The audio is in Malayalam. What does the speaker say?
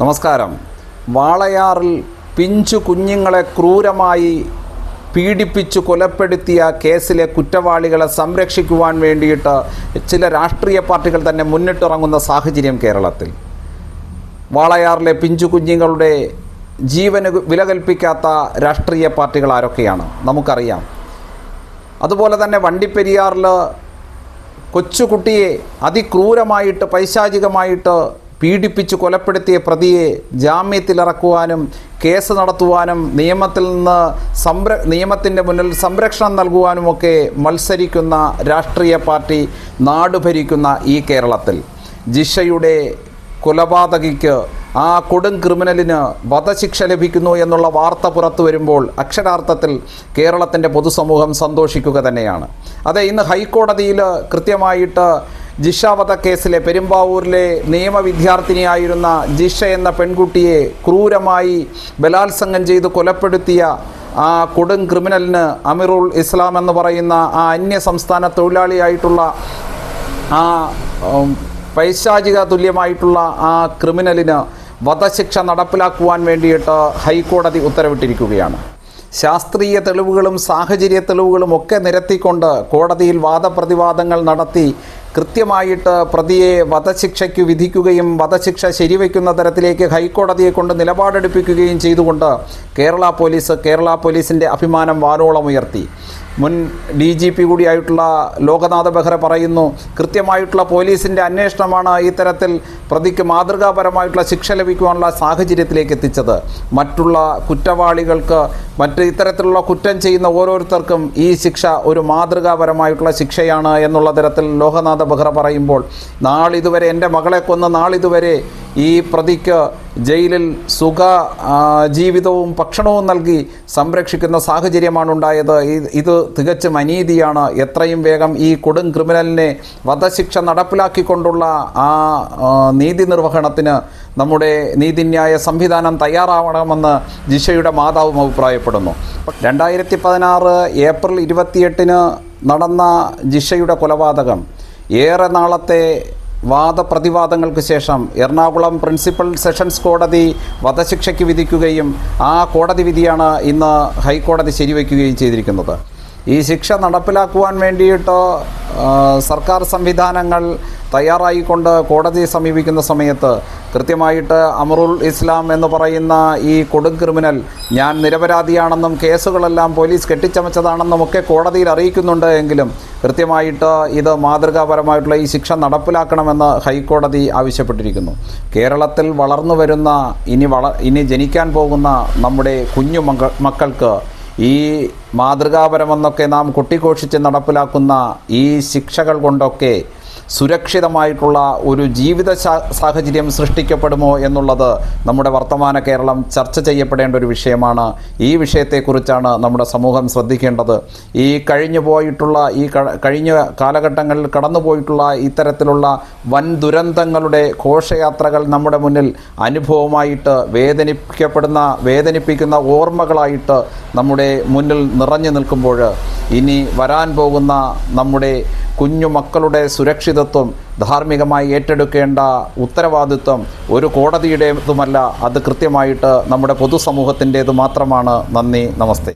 നമസ്കാരം. വാളയാറിൽ പിഞ്ചു കുഞ്ഞുങ്ങളെ ക്രൂരമായി പീഡിപ്പിച്ചു കൊലപ്പെടുത്തിയ കേസിലെ കുറ്റവാളികളെ സംരക്ഷിക്കുവാൻ വേണ്ടിയിട്ട് ചില രാഷ്ട്രീയ പാർട്ടികൾ തന്നെ മുന്നിട്ടിറങ്ങുന്ന സാഹചര്യം കേരളത്തിൽ. വാളയാറിലെ പിഞ്ചു കുഞ്ഞുങ്ങളുടെ ജീവന് വിലകൽപ്പിക്കാത്ത രാഷ്ട്രീയ പാർട്ടികൾ ആരൊക്കെയാണ്? നമുക്കറിയാം. അതുപോലെ തന്നെ വണ്ടിപ്പെരിയാറിൽ കൊച്ചുകുട്ടിയെ അതിക്രൂരമായിട്ട് പൈശാചികമായിട്ട് പീഡിപ്പിച്ച് കൊലപ്പെടുത്തിയ പ്രതിയെ ജാമ്യത്തിലിറക്കുവാനും കേസ് നടത്തുവാനും നിയമത്തിൽ നിന്ന് സംര നിയമത്തിന്റെ മുന്നിൽ സംരക്ഷണം നൽകുവാനുമൊക്കെ മത്സരിക്കുന്ന രാഷ്ട്രീയ പാർട്ടി നാട് ഭരിക്കുന്ന ഈ കേരളത്തിൽ. ജിഷയുടെ കൊലപാതകിക്ക് ആ കൊടും ക്രിമിനലിന് വധശിക്ഷ ലഭിക്കുന്നു എന്നുള്ള വാർത്ത പുറത്തു വരുമ്പോൾ അക്ഷരാർത്ഥത്തിൽ കേരളത്തിന്റെ പൊതുസമൂഹം സന്തോഷിക്കുക തന്നെയാണ്. അതെ ഇന്ന് ഹൈക്കോടതിയിൽ കൃത്യമായിട്ട് ജിഷ വധക്കേസിലെ പെരുമ്പാവൂരിലെ നിയമവിദ്യാർത്ഥിനിയായിരുന്ന ജിഷ എന്ന പെൺകുട്ടിയെ ക്രൂരമായി ബലാത്സംഗം ചെയ്ത് കൊലപ്പെടുത്തിയ ആ കൊടും ക്രിമിനലിന് അമിറുൽ ഇസ്ലാം എന്ന് പറയുന്ന ആ അന്യ സംസ്ഥാന തൊഴിലാളിയായിട്ടുള്ള ആ പൈശാചിക തുല്യമായിട്ടുള്ള ആ ക്രിമിനലിന് വധശിക്ഷ നടപ്പിലാക്കുവാൻ വേണ്ടിയിട്ട് ഹൈക്കോടതി ഉത്തരവിട്ടിരിക്കുകയാണ്. ശാസ്ത്രീയ തെളിവുകളും സാഹചര്യ തെളിവുകളും ഒക്കെ നിരത്തിക്കൊണ്ട് കോടതിയിൽ വാദപ്രതിവാദങ്ങൾ നടത്തി കൃത്യമായിട്ട് പ്രതിയെ വധശിക്ഷയ്ക്ക് വിധിക്കുകയും വധശിക്ഷ ശരിവയ്ക്കുന്ന തരത്തിലേക്ക് ഹൈക്കോടതിയെ കൊണ്ട് നിലപാടെടുപ്പിക്കുകയും ചെയ്തുകൊണ്ട് കേരള പോലീസ് കേരള പോലീസിന്റെ അഭിമാനം വാനോളം ഉയർത്തി മുൻ ഡി ജി പി കൂടിയായിട്ടുള്ള ലോകനാഥ ബെഹ്റ പറയുന്നു കൃത്യമായിട്ടുള്ള പോലീസിന്റെ അന്വേഷണമാണ് ഇത്തരത്തിൽ പ്രതിക്ക് മാതൃകാപരമായിട്ടുള്ള ശിക്ഷ ലഭിക്കുവാനുള്ള സാഹചര്യത്തിലേക്ക് എത്തിച്ചത്. മറ്റുള്ള കുറ്റവാളികൾക്ക് മറ്റ് ഇത്തരത്തിലുള്ള കുറ്റം ചെയ്യുന്ന ഓരോരുത്തർക്കും ഈ ശിക്ഷ ഒരു മാതൃകാപരമായിട്ടുള്ള ശിക്ഷയാണ് എന്നുള്ള തരത്തിൽ ലോകനാഥ ബെഹ്റ പറയുമ്പോൾ നാളിതുവരെ എന്റെ മകളെ കൊന്ന നാളിതുവരെ ഈ പ്രതിക്ക് ജയിലിൽ സുഖ ജീവിതവും ഭക്ഷണവും നൽകി സംരക്ഷിക്കുന്ന സാഹചര്യമാണ് ഉണ്ടായത് ഇത് തികച്ചും അനീതിയാണ്. എത്രയും വേഗം ഈ കൊടും ക്രിമിനലിനെ വധശിക്ഷ നടപ്പിലാക്കിക്കൊണ്ടുള്ള ആ, നീതി നിർവഹണത്തിന് നമ്മുടെ നീതിന്യായ സംവിധാനം തയ്യാറാവണമെന്ന് ജിഷയുടെ മാതാവും അഭിപ്രായപ്പെടുന്നു. രണ്ടായിരത്തി പതിനാറ് ഏപ്രിൽ ഇരുപത്തിയെട്ടിന് നടന്ന ജിഷയുടെ കൊലപാതകം ഏറെ നാളത്തെ വാദപ്രതിവാദങ്ങൾക്ക് ശേഷം എറണാകുളം പ്രിൻസിപ്പൽ സെഷൻസ് കോടതി വധശിക്ഷയ്ക്ക് വിധിക്കുകയും ആ കോടതി വിധിയാണ് ഇന്ന് ഹൈക്കോടതി ശരിവയ്ക്കുകയും ചെയ്തിരിക്കുന്നത്. ഈ ശിക്ഷ നടപ്പിലാക്കുവാൻ വേണ്ടിയിട്ട് സർക്കാർ സംവിധാനങ്ങൾ തയ്യാറായിക്കൊണ്ട് കോടതിയെ സമീപിക്കുന്ന സമയത്ത് കൃത്യമായിട്ട് അമറുൽ ഇസ്ലാം എന്ന് പറയുന്ന ഈ കൊടും ക്രിമിനൽ ഞാൻ നിരപരാധിയാണെന്നും കേസുകളെല്ലാം പോലീസ് കെട്ടിച്ചമച്ചതാണെന്നും ഒക്കെ കോടതിയിൽ അറിയിക്കുന്നുണ്ട് എങ്കിലും കൃത്യമായിട്ട് ഇത് മാതൃകാപരമായിട്ടുള്ള ഈ ശിക്ഷ നടപ്പിലാക്കണമെന്ന് ഹൈക്കോടതി ആവശ്യപ്പെട്ടിരിക്കുന്നു. കേരളത്തിൽ വളർന്നു വരുന്ന ഇനി വള ഇനി ജനിക്കാൻ പോകുന്ന നമ്മുടെ കുഞ്ഞു മക്ക മക്കൾക്ക് ഈ മാതൃകാപരമെന്നൊക്കെ നാം കൊട്ടിഘോഷിച്ച് നടപ്പിലാക്കുന്ന ഈ ശിക്ഷകൾ കൊണ്ടൊക്കെ സുരക്ഷിതമായിട്ടുള്ള ഒരു ജീവിത സാഹചര്യം സൃഷ്ടിക്കപ്പെടുമോ എന്നുള്ളത് നമ്മുടെ വർത്തമാന കേരളം ചർച്ച ചെയ്യപ്പെടേണ്ട ഒരു വിഷയമാണ്. ഈ വിഷയത്തെക്കുറിച്ചാണ് നമ്മുടെ സമൂഹം ശ്രദ്ധിക്കേണ്ടത്. ഈ കഴിഞ്ഞു പോയിട്ടുള്ള ഈ കഴിഞ്ഞ കാലഘട്ടങ്ങളിൽ കടന്നുപോയിട്ടുള്ള ഇത്തരത്തിലുള്ള വൻ ദുരന്തങ്ങളുടെ ഘോഷയാത്രകൾ നമ്മുടെ മുന്നിൽ അനുഭവമായിട്ട് വേദനിപ്പിക്കപ്പെടുന്ന വേദനിപ്പിക്കുന്ന ഓർമ്മകളായിട്ട് നമ്മുടെ മുന്നിൽ നിറഞ്ഞു നിൽക്കുമ്പോൾ ഇനി വരാൻ പോകുന്ന നമ്മുടെ കുഞ്ഞു മക്കളുടെ സുരക്ഷിതത്വം ധാർമ്മികമായി ഏറ്റെടുക്കേണ്ട ഉത്തരവാദിത്വം ഒരു കോടതിയുടേതുമല്ല. അത് കൃത്യമായിട്ട് നമ്മുടെ പൊതുസമൂഹത്തിന്റേത് മാത്രമാണ്. നന്ദി നമസ്തേ.